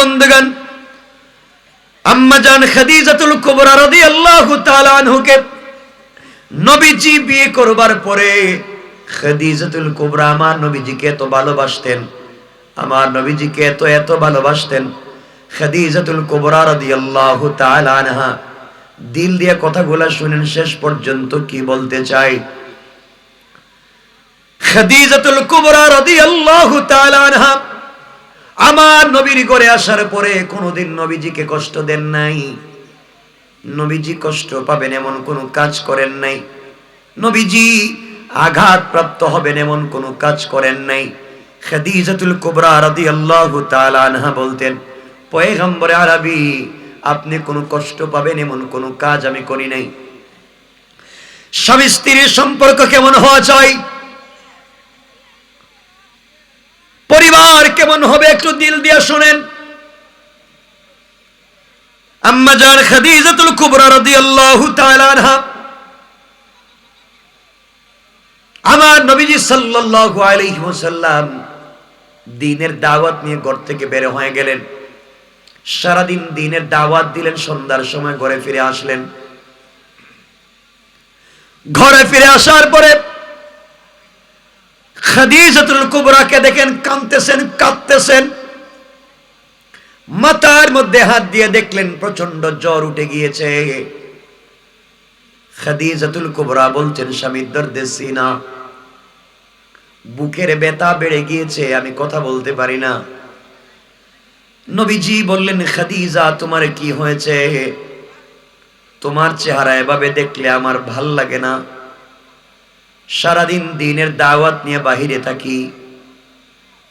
বন্ধুগণ, আম্মাজান খাদিজাতুল কুবরা রাদিয়াল্লাহু তাআলা আনহুকে নবীজি বিয়ে করবার পরে খাদিজাতুল কুবরা আমার নবীজিকে এত ভালোবাসতেন, আমার নবীজিকে এত এত ভালোবাসতেন। খাদিজাতুল দিল দিয়ে কথাগুলা শুনেন, শেষ পর্যন্ত কি বলতে চাই? খাদিজাতুল কুবরা রাদিয়াল্লাহু তাআলা আনহা আমার নবীর ঘরে আসার পরে কোনোদিন নবীজিকে কষ্ট দেন নাই। নবীজি কষ্ট পাবেন এমন কোনো কাজ করেন নাই। নবীজি আঘাত প্রাপ্ত হবেন এমন কোনো কাজ করেন নাই। খাদিজাতুল কুবরা রাদিয়াল্লাহু তাআলা আনহা বলতেন, পয়গম্বরে আরবি, আপনি কোনো কষ্ট পাবেন এমন কোনো কাজ আমি করি নাই। স্বামী স্ত্রীর সম্পর্ক কেমন হওয়া চাই? পরিবার কেমন হবে একটু দিল দিয়ে শোনেন। খাদিজাতুল কুবরা রাদিয়াল্লাহু তাআলা আনহা। আমার নবীজি সাল্লাল্লাহু আলাইহি ওয়াসাল্লাম দাওয়াত নিয়ে ঘর থেকে বের হয়ে গেলেন। সারাদিন দিনের দাওয়াত দিলেন, সন্ধ্যার সময় ঘরে ফিরে আসলেন। ঘরে ফিরে আসার পরে খাদিজাতুল কুবরাকে দেখেন, কাঁদতেছেন কাঁদতেছেন। মাথার মধ্যে হাত দিয়ে দেখলেন প্রচণ্ড জ্বর উঠে গিয়েছে। খাদিজাতুল কুবরা বলছেন স্বামীর দর্দে সিনা। বুকের ব্যথা বেড়ে গিয়েছে, আমি কথা বলতে পারি না। নবীজি বললেন, খাদিজা, তোমার কি হয়েছে? তোমার চেহারা এভাবে দেখলে আমার ভালো লাগে না। সারাদিন দিনের দাওয়াত নিয়ে বাহিরে থাকি।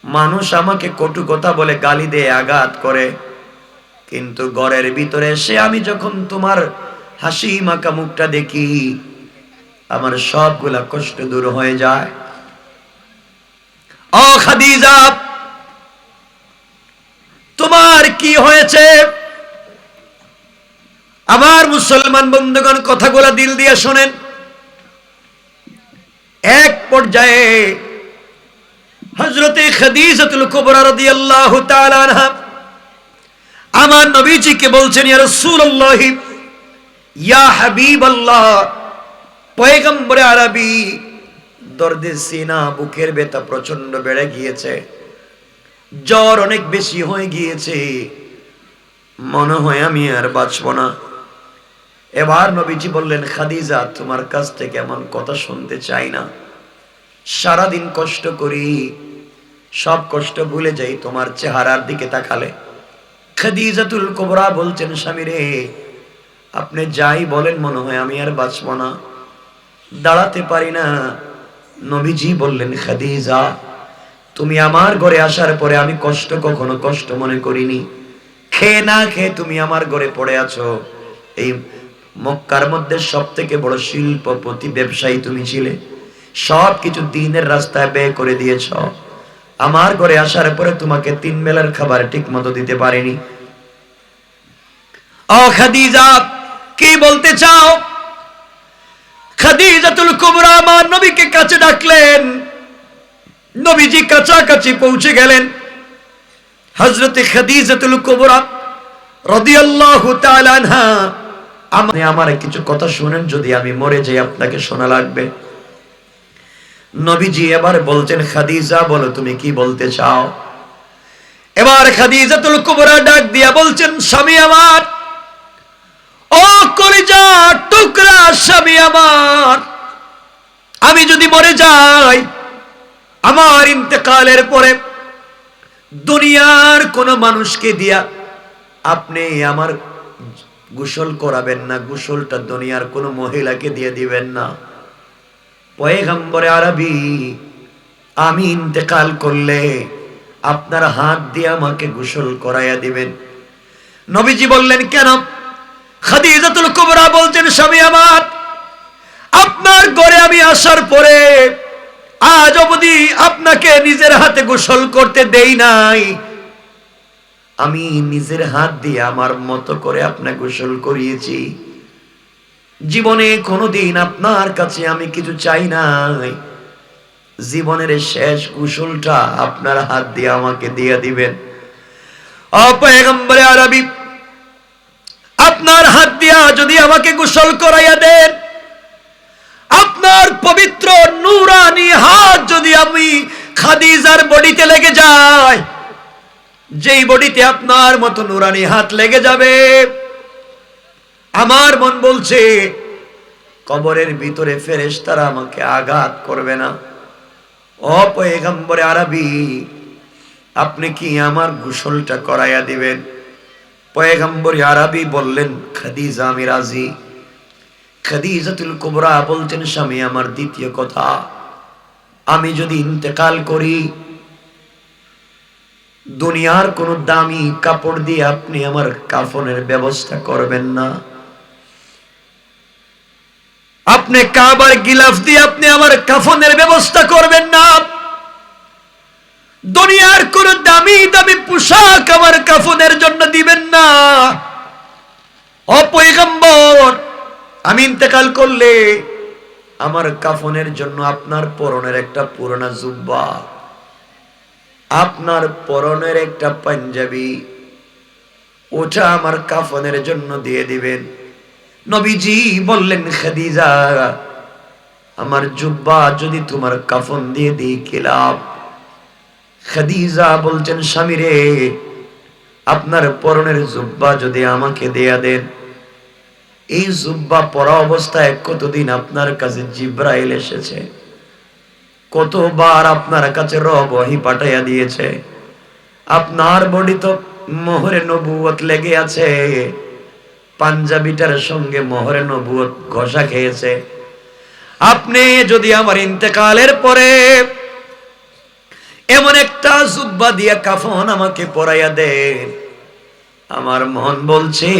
মানুষ আমাকে কটু কথা বলে গালি দিয়ে, আঘাত করে। কিন্তু ঘরের ভিতরে এসে আমি যখন তোমার হাসি মাকা মুখটা দেখি, আমার সবগুলা কষ্ট দূর হয়ে যায়। তোমার কি হয়েছে? আমার মুসলমান বন্ধুগণ, কথাগুলা দিল দিয়ে শোনেন। এক পর্যায়ে হজরতে খাদিজাতুল কুবরা রাদিয়াল্লাহু তাআলা আনহা আমার নবীজিকে বলছেন, ইয়া রাসূলুল্লাহ, ইয়া হাবিবাল্লাহ, পয়গম্বরে আরবি দর্দে সিনা বুকের ব্যথা প্রচণ্ড বেড়ে গিয়েছে, জ্বর অনেক বেশি হয়ে গিয়েছে, মনে হয় আমি আর বাঁচব না। এবার নবীজি বললেন, খাদিজা, তোমার কাছ থেকে এমন কথা শুনতে চাই না। সারাদিন কষ্ট করি, সব কষ্ট ভুলে যাই, তোমার চেহারার দিকে তাকালে। খাদিজাতুল কোবরা বলছেন, স্বামী রে, আপনি যাই বলেন, মনে হয় আমি আর বাঁচব না। দাঁড়াতে পারি না। নবীজি বললেন, খাদিজা, তুমি আমার ঘরে আসার পরে আমি কষ্ট কখনো কষ্ট মনে করিনি। খেয়ে না খেয়ে তুমি আমার ঘরে পড়ে আছো। এই মক্কার মধ্যে সব থেকে বড় শিল্পপতি ব্যবসায়ী তুমি ছিলে। সব দিনের রাস্তায় ব্যয় করে দিয়েছ। আমার ঘরে আসার পরে তোমাকে তিন বেলার খাবার ঠিক মতো দিতে পারিনি। ও খাদিজা, কি বলতে চাও? খাদিজাতুল কুবরা আমার নবীকে কাছে ডাকলেন। নবীজি কাছাকাছি পৌঁছে গেলেন। হজরতে খাদিজাতুল কুবরা রাদিয়াল্লাহু তাআলা আনহা আপনি আমার কিছু কথা শুনেন, যদি আমি মরে যাই, আপনাকে শোনা লাগবে। নবীজি এবার বলছেন, খাদিজা, বলো তুমি কি বলতে চাও? এবার খাদিজাতুল কুবরা ডাক দিয়া বলছেন, স্বামী আমার, ও কলিজা টুকরা স্বামী আমার, আমি যদি মরে যাই, আমার ইন্তেকালের পরে দুনিয়ার কোন মানুষকে দিয়া আপনি আমার গোসল করাবেন না, গোসলটা দুনিয়ার কোন মহিলাকে দিয়ে দিবেন না। পয়গম্বরে আরবি, আমি ইন্তেকাল করলে আপনার হাত দিয়ে আমাকে গোসল করাইয়া দিবেন। নবীজি বললেন, কেন? খাদিজাতুল কুবরা বলছেন, স্বামী আমার, আপনার ঘরে আমি আসার পরে আজ অবধি আপনাকে নিজের হাতে গোসল করতে দেই নাই। আমি নিজের হাত দিয়ে আমার মতো করে আপনাকে গোসল করিয়েছি। জীবনে কোনোদিন আপনার কাছে আমি কিছু চাই নাই। জীবনের শেষ কুশলটা আপনার হাত দিয়ে আমাকে দিয়ে দিবেন। আরবি, আপনার হাত দিয়া যদি আমাকে গোসল করাইয়া দেন, আপনার পবিত্র নুরানি হাত যদি আমি খাদিজার বডিতে লেগে যায় যেই বডিতে আপনার মতো নুরানি হাত লেগে যাবে, আমার মন বলছে, কবরের ভিতরে ফেরেশ তারা আমাকে আঘাত করবে না। অপয়গম্বরে আরবি, আপনি কি আমার গোসলটা করাইয়া দিবেন? পয়গম্বর আরবি বললেন, খাদিজা, আমি রাজি। খাদিজাতুল কুবরা বলছেন, স্বামী, আমার দ্বিতীয় কথা, আমি যদি ইন্তেকাল করি দুনিয়ার কোন দামি কাপড় দিয়ে আপনি আমার কাফনের ব্যবস্থা করবেন না। আপনি কাবার গিলাফ দিয়ে আপনি আমার কাফনের ব্যবস্থা করবেন না। দুনিয়ার কোন দামি দামি পোশাক আমার কাফনের জন্য দিবেন না। অপয়গম্বর আমি ইন্তেকাল করলে আমার কাফনের জন্য আপনার পরনের একটা পুরোনা জুব্বা। আপনার পরনের একটা পাঞ্জাবি, ওটা আমার কাফনের জন্য দিয়ে দিবেন। নবীজি বললেন, খাদিজা, আমার জুব্বা যদি তোমার কাফন দিয়ে দিই কিলাপ খাদিজা বলছেন স্বামী রে আপনার পরনের জুব্বা যদি আমাকে দেয়া দেন, এই জুব্বা পরা অবস্থায় কতদিন আপনার কাছে জিব্রাইল এসেছে? কতবার আপনার কাছে রব রবহি পাঠাইয়া দিয়েছে? আপনার বডি তো মোহরে নবুয়ত লেগে আছে। পাঞ্জাবিটার সঙ্গে মোহরে নবুয়ত ঘষা খেয়েছে। আপনি যদি আমার ইন্তেকালের পরে এমন একটা জুব্বা দিয়া কাফন আমাকে পরাইয়া দেন, আমার মন বলছে,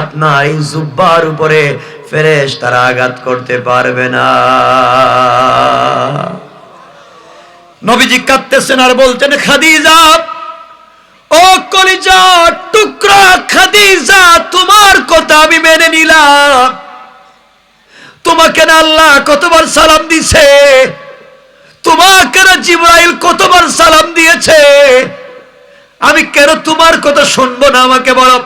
আপনার এই জুব্বার উপরে ফেরেশ তারা আঘাত করতে পারবে না। নবীজি কাঁদতেছেন আর বলছেন খাদিজা, ও কলিজা, টুকরা খাদিজা, তোমার কথা আমি মেনে নিলাম। তোমাকে না আল্লাহ কতবার সালাম দিছে? তোমাকে না জিব্রাইল কতবার সালাম দিয়েছে? আমি কেন তোমার কথা শুনব না আমাকে বলো?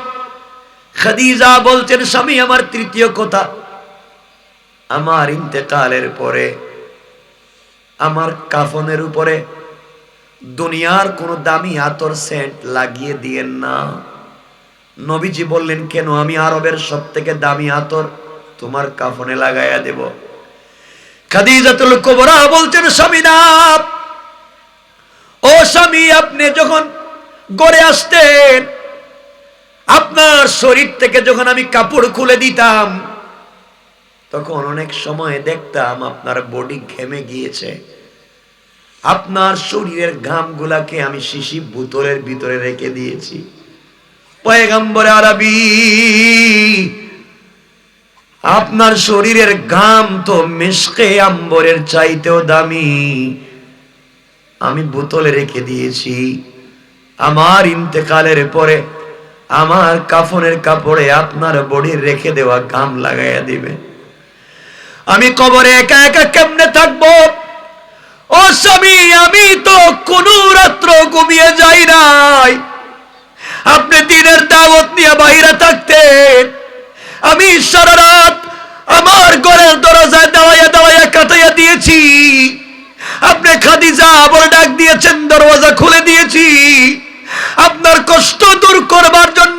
খাদিজা বলছেন, স্বামী, আমার তৃতীয় কথা। আমার ইন্তেকালের পরে আমার কাফনের উপরে দুনিয়ার কোন দামি আতর সেন্ট লাগিয়ে দিয়েন না। নবীজি বললেন, কেন আমি আরবের সব থেকে দামি আতর তোমার কাফনে লাগাইয়া দেব? খাদিজাতুল কুবরা বলছেন, স্বামী ও স্বামী, আপনি যখন গড়ে আসতেন, আপনার শরীর থেকে যখন আমি কাপড় খুলে দিতাম তখন অনেক সময় দেখতাম আপনার বডি ঘেমে গিয়েছে। আপনার শরীরের ঘামগুলাকে আমি শিশি বোতলের ভিতরে রেখে দিয়েছি। পয়গম্বর আরবি, আপনার শরীরের ঘাম তো মিশকে আম্বরের চাইতেও দামি। আমি বোতলে রেখে দিয়েছি। আমার ইন্তেকালের পরে আমার কাফনের কাপড়ে আপনার বডির রেখে দেওয়া ঘাম লাগাইয়া দিবে। আমি কবরে একা একা কেমনে থাকব? ও স্বামী, আমি তো কোন রাত্র ঘুমিয়ে যাই নাই। আপনি দিনের দাওয়াত নিয়ে বাইরে থাকতেন। আমি সারা রাত আমার ঘরের দরজায় দাওয়াইয়া দাওয়াইয়া কাটাইয়া দিয়েছি। আপনি খাদিজা আবার ডাক দিয়েছেন, দরওয়াজা খুলে দিয়েছি। আপনার কষ্ট দূর করবার জন্য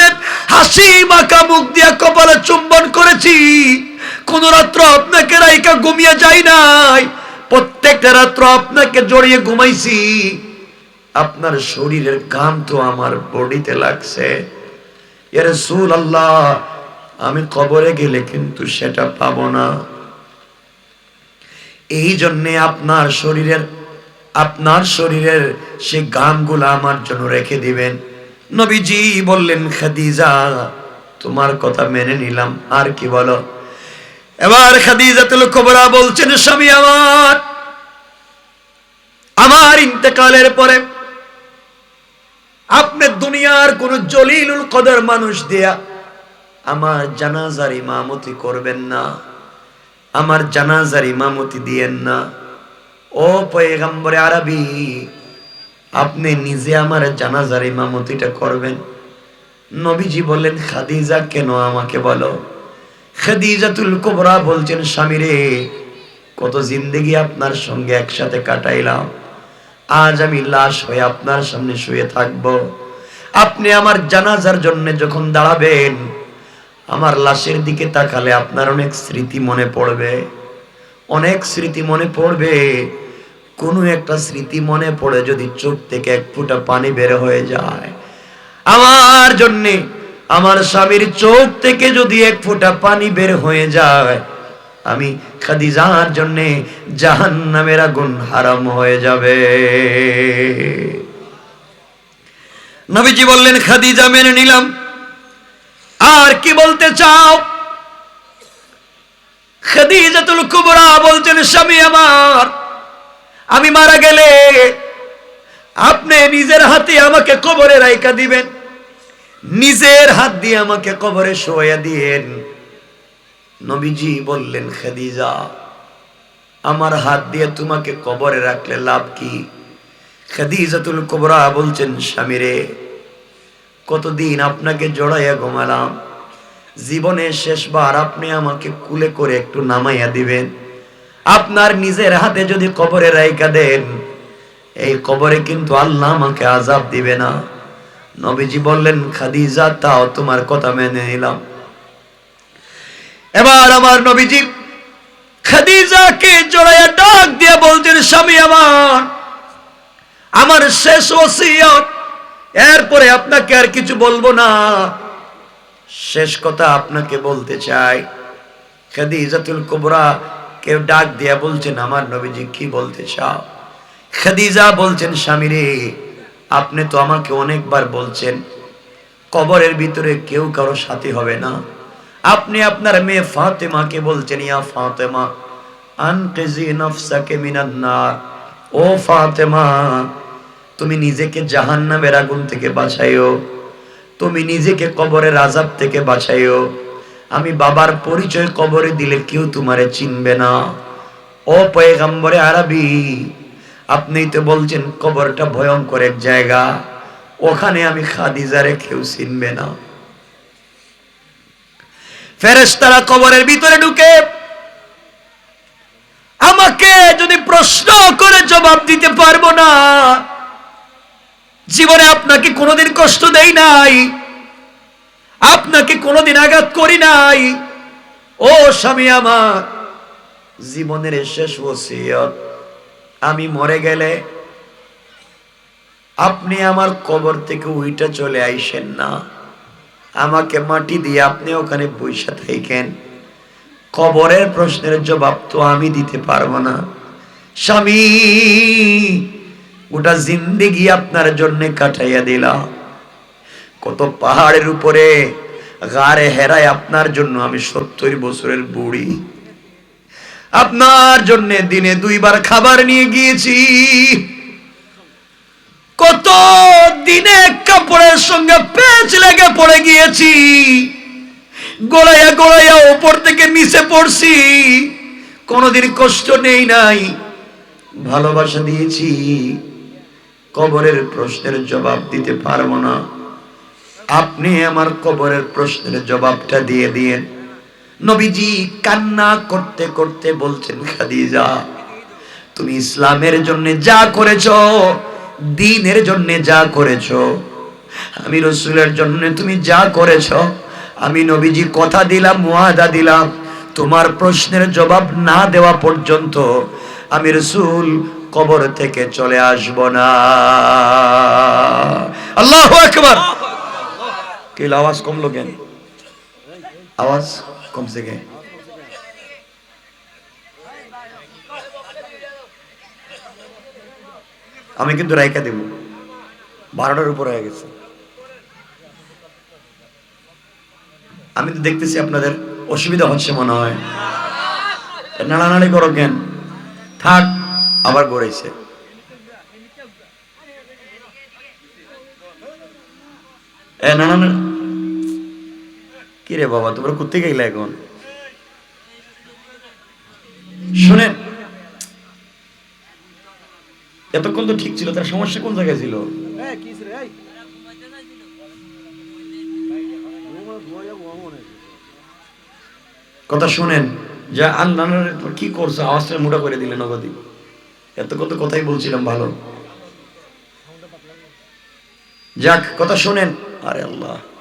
হাসি মাখা মুখ দিয়া কপালে চুম্বন করেছি। কোন রাত্র আপনাকে রাইকা ঘুমিয়ে যাই নাই। প্রত্যেকটা রাত্র আপনাকে জড়িয়ে ঘুমাইছি। আপনার শরীরের ঘাম তো আমার বডিতে লাগছে। এর সুল আল্লাহ আমি কবরে গেলে কিন্তু সেটা পাবো না। এই জন্যে আপনার শরীরের আপনার শরীরের সে গামগুলো আমার জন্য রেখে দিবেন। নবীজি বললেন, খাদিজা, তোমার কথা মেনে নিলাম। আর কি বলো? এবার খাদিজাতুল কুবরা বলছেন, স্বামী আমার আমার ইন্তেকালের পরে আপনি দুনিয়ার কোন জলিলুল কদর মানুষ দেয়া আমার জানাজার ইমামতি করবেন না, আমার জানাজার ইমামতি দিয়েন না। ও পয়গম্বরে আরবি, আপনি নিজে আমার জানাজার ইমামতিটা করবেন। নবীজি বললেন, খাদিজা, কেন আমাকে বলো? খাদিজাতুল কুবরা বলছেন স্বামী রে কত জিন্দেগি আপনার সঙ্গে একসাথে কাটাইলাম। আজ আমি লাশ হয়ে আপনার সামনে শুয়ে থাকব। আপনি আমার জানাজার জন্য যখন দাঁড়াবেন, আমার লাশের দিকে তাকালে আপনার অনেক স্মৃতি মনে পড়বে। অনেক স্মৃতি মনে পড়বে। কোনো একটা স্মৃতি মনে পড়ে যদি চোখ থেকে এক ফুটা পানি বের হয়ে যায়। আমার জন্যে আমার স্বামীর চোখ থেকে যদি এক ফোঁটা পানি বের হয়ে যায়, আমি খাদিজার জন্য জাহান নামের আগুন হারাম হয়ে যাবে। নবীজি বললেন, খাদিজা মেনে নিলাম। আর কি বলতে চাও? খাদিজাতুল কুবরা বলছেন, স্বামী আমার, আমি মারা গেলে আপনি নিজের হাতে আমাকে কবরে রাইকা দিবেন। নিজের হাত দিয়ে আমাকে কবরে শোয়া দিয়েন। নবীজি বললেন, খাদিজা, আমার হাত দিয়ে তোমাকে কবরে রাখলে লাভ কি? খাদিজাতুল কবরা বলছেন, স্বামীরে, কতদিন আপনাকে জড়াইয়া ঘুমালাম। জীবনের শেষবার আপনি আমাকে কুলে করে একটু নামাইয়া দিবেন। আপনার নিজের হাতে যদি কবরে রাইকা দেন, এই কবরে কিন্তু আল্লাহ আমাকে আজাব দিবে না। নবীজি বললেন, খাদিজা, তাও তোমার কথা মেনে নিলাম। এবার আমার নবীজি খাদিজাকে জড়াইয়া ডাক দিয়ে বলছেন, স্বামী আমার আমার শেষ ওসিয়ত, এরপরে আপনাকে আর কিছু বলব না। শেষ কথা আপনাকে বলতে চাই। খাদিজাতুল কুবরা কেউ ডাক দিয়া বলছেন, আমার নবীজি, কি বলতে চাও? খাদিজা বলছেন, স্বামী রে আপনি তো আমাকে অনেকবার বলছেন, কবরের ভিতরে কেউ কারও সাথী হবে না। আপনি আপনার মেয়ে ফাতেমাকে বলছেন, ইয়া ফাতেমা, আনকিজি নফসাকে মিনান নার। ও ফাতেমা, তুমি নিজেকে জাহান্নামের আগুন থেকে বাঁচাইও তুমি নিজেকে কবরের আজাব থেকে বাঁচাইও আমি বাবার পরিচয় কবরে দিলে কেউ তোমারে চিনবে না। ও পয়গাম্বরে আরবি আপনি তো বলছেন কবরটা ভয়ঙ্কর এক জায়গা। ওখানে আমি খাদিজারে কেউ চিনবে না। ফেরেশতারা কবরের ভিতরে ঢুকে আমাকে যদি প্রশ্ন করে জবাব দিতে পারব না, জীবনে আপনাকে কোনোদিন কষ্ট দেই নাই, আপনাকে কোনোদিন আঘাত করি নাই। ও স্বামী আমার, জীবনের শেষ ওসিয়ত। আমি মরে গেলে আপনি আমার কবর থেকে উইটা চলে আইসেন না। আমাকে মাটি দিয়ে আপনি ওখানে বৈশা থাকেন। কবরের প্রশ্নের জবাব তো আমি দিতে পারব না। স্বামী ওটা জিন্দিগি আপনার জন্য কাটাইয়া দিলাম। কত পাহাড়ের উপরে, গাড়ে হেরায় আপনার জন্য আমি সত্তর বছরের বুড়ি। আপনার জন্য দিনে দুইবার খাবার নিয়ে গিয়েছি। কত দিনে কাপড়ের সঙ্গে পেঁচ লেগে পড়ে গিয়েছি। গোড়াইয়া গোড়াইয়া ওপর থেকে নিচে পড়ছি। কোনোদিন কষ্ট নেই নাই, ভালোবাসা দিয়েছি। কবরের প্রশ্নের জবাব দিতে পারব না। আপনি আমার কবরের প্রশ্নের জবাবটা দিয়ে দিয়েন। নবীজি কান্না করতে করতে বলছেন খাদিজা তুমি ইসলামের জন্য যা করেছ দিনের জন্য যা করেছ আমি রসুলের জন্য তুমি যা করেছ আমি নবীজি কথা দিলাম ওয়াদা দিলাম তোমার প্রশ্নের জবাব না দেওয়া পর্যন্ত আমি রসুল কবর থেকে চলে আসব না। আল্লাহ আকবার! কি আওয়াজ কমলো কেন? আওয়াজ? কমছে কে? আমি কিন্তু রাইকা দেব। বারোটার উপর হয়ে গেছে। আমি তো দেখতেছি আপনাদের অসুবিধা হচ্ছে মনে হয়। নাড়ানাড়ি করো কেন? থাক, আবার গড়াইছে। এ না না কি রে বাবা তোমরা কোথেকে গেলে এখন? শুনেন এতক্ষণ তো ঠিক ছিল তার সমস্যা কোন জায়গায় ছিল? কথা শুনেন যে আল্লাহ কি করছ আওয়াজটা মোটা করে দিলেন নগদি এত কত কথাই বলছিলাম ভালো। যাক কথা শুনেন। আরে আল্লাহ।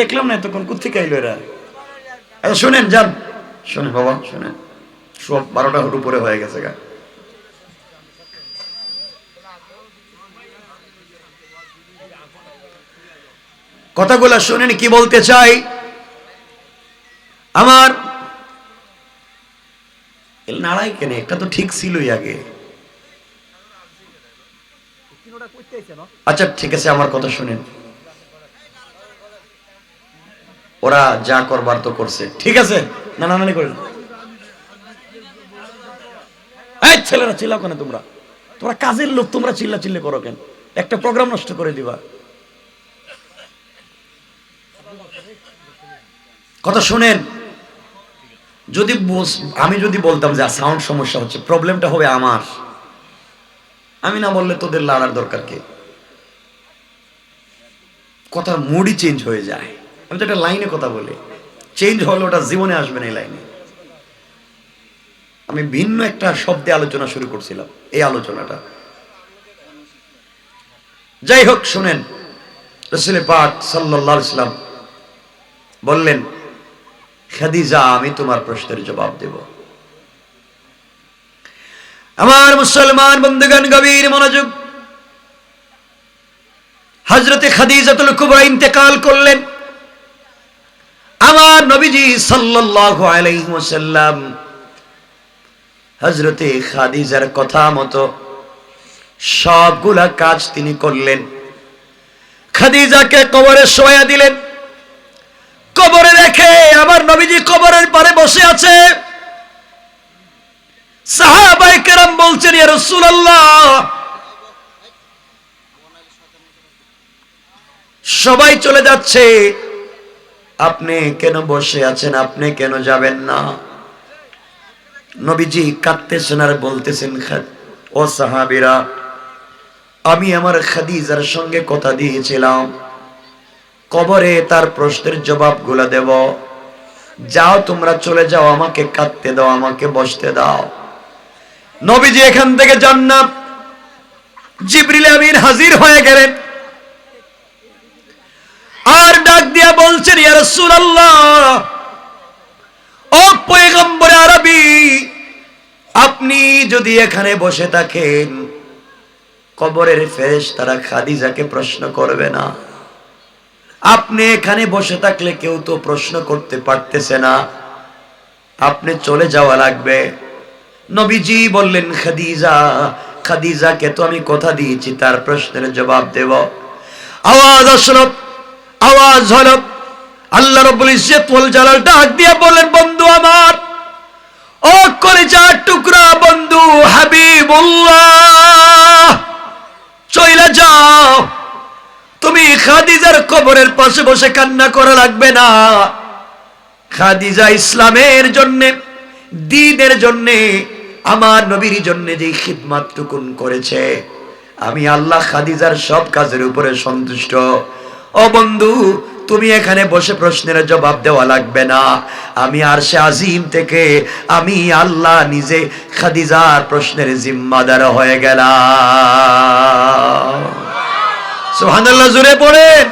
দেখলাম না এতক্ষণ কোথেকে আইলো এরা? আচ্ছা শোনেন, যান। শোনেন বাবা শোনেন। সব বারোটা উপরে হয়ে গেছে, গা। কথাগুলো শুনেন, কি বলতে চাই? আমার নাড়াই কেন, একটা তো ঠিক ছিলই আগে তিনটা করতে আইছে না আচ্ছা ঠিক আছে, আমার কথা শুনেন। ওরা যা করবার তো করছে। ঠিক আছে? না না নানি করেন এই ছেলেরা চিল্লাও কেন তোমরা? তোমরা কাজের লোক, তোমরা চিল্লা চিল্লে করো কেন? একটা প্রোগ্রাম নষ্ট করে দিবা। কথা শুনেন। যদি আমি যদি বলতাম যে সাউন্ড সমস্যা হচ্ছে প্রবলেমটা হবে আমার। আমি না বললে তোদের লড়ার দরকার কে? কথার মুডই চেঞ্জ হয়ে যায়। আমি তো একটা লাইনে কথা বলি। চেঞ্জ হলে ওটা জীবনে আসবে না এই লাইনে। আমি ভিন্ন একটা শব্দে আলোচনা শুরু করছিলাম এই আলোচনাটা। যাই হোক, শুনেন। রসুল পাক সাল্লাহ ইসলাম বললেন, খাদিজা, আমি তোমার প্রশ্নের জবাব দেব। আমার মুসলমান বন্ধুগণ, গভীর মনোযোগ। হজরতে খাদিজাতুল কুবরা ইন্তেকাল করলেন। আমার নবীজি ওয়াসাল্লাম হজরতে খাদিজার কথা মতো সবগুলা কাজ তিনি করলেন। খাদিজাকে কবরে শোয়া দিলেন। কবরে রেখে আমার নবীজি কবরের পারে বসে আছে। সাহাবায়ে কেরাম বলছেন সবাই চলে যাচ্ছে। আপনি কেন বসে আছেন? আপনি কেন যাবেন না? নবীজি কাঁদতেছেন আর বলতেছেন ও সাহাবিরা, আমি আমার খাদিজার সঙ্গে কথা দিয়েছিলাম। কবরে তার প্রশ্নের জবাবগুলো দেব। যাও তোমরা চলে যাও, আমাকে কাঁদতে দাও, আমাকে বসতে দাও। নবীজি এখান থেকে যান না জিবরিল আমিন হাজির হয়ে গেলেন। আর ডাক দিয়া বলছেন, ইয়া রাসূলুল্লাহ, ও পয়গম্বর আরবি, আপনি যদি এখানে বসে থাকেন, কবরের ফেরেশ তারা খাদিজাকে প্রশ্ন করবে না। আপনি এখানে বসে থাকলে কেউ তো প্রশ্ন করতে পারতেছে না। আপনি চলে যাওয়া লাগবে। নবীজি বললেন, খাদিজা, খাদিজাকে তো আমি কথা দিয়েছি, তার প্রশ্নের জবাব দেব। আওয়াজ আসলো, আওয়াজ হলো, আল্লাহ রব্বুল ইজ্জত ওয়াল জালাল ডাক দিয়ে বললেন, বন্ধু আমার, ও কলিজার টুকরা বন্ধু হাবিবুল্লাহ, চইলা যাও। তুমি খাদিজার কবরের পাশে বসে কান্না করা লাগবে না। খাদিজা ইসলামের জন্যে দিনের জন্যে, আমার নবীর জন্য যে খিদমাত টুকুন করেছে। আমি আল্লাহ খাদিজার সব কাজের উপরে সন্তুষ্ট। ও বন্ধু, তুমি এখানে বসে প্রশ্নের জবাব দেওয়া লাগবে না। আমি আর সে আজিম থেকে আমি আল্লাহ নিজে খাদিজার প্রশ্নের জিম্মাদার হয়ে গেলাম। জুড়ে পড়েন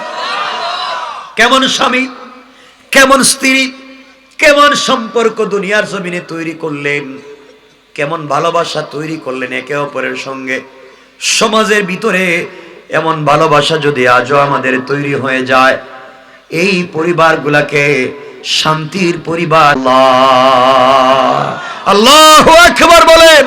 কেমন স্বামী? কেমন স্ত্রী? কেমন সম্পর্ক দুনিয়ার জমিনে তৈরি করলেন? কেমন ভালোবাসা তৈরি করলেন একে অপরের সঙ্গে? সমাজের ভিতরে এমন ভালোবাসা যদি আজও আমাদের তৈরি হয়ে যায়, এই পরিবারগুলাকে শান্তির পরিবার আল্লাহ আল্লাহ আকবার বলেন।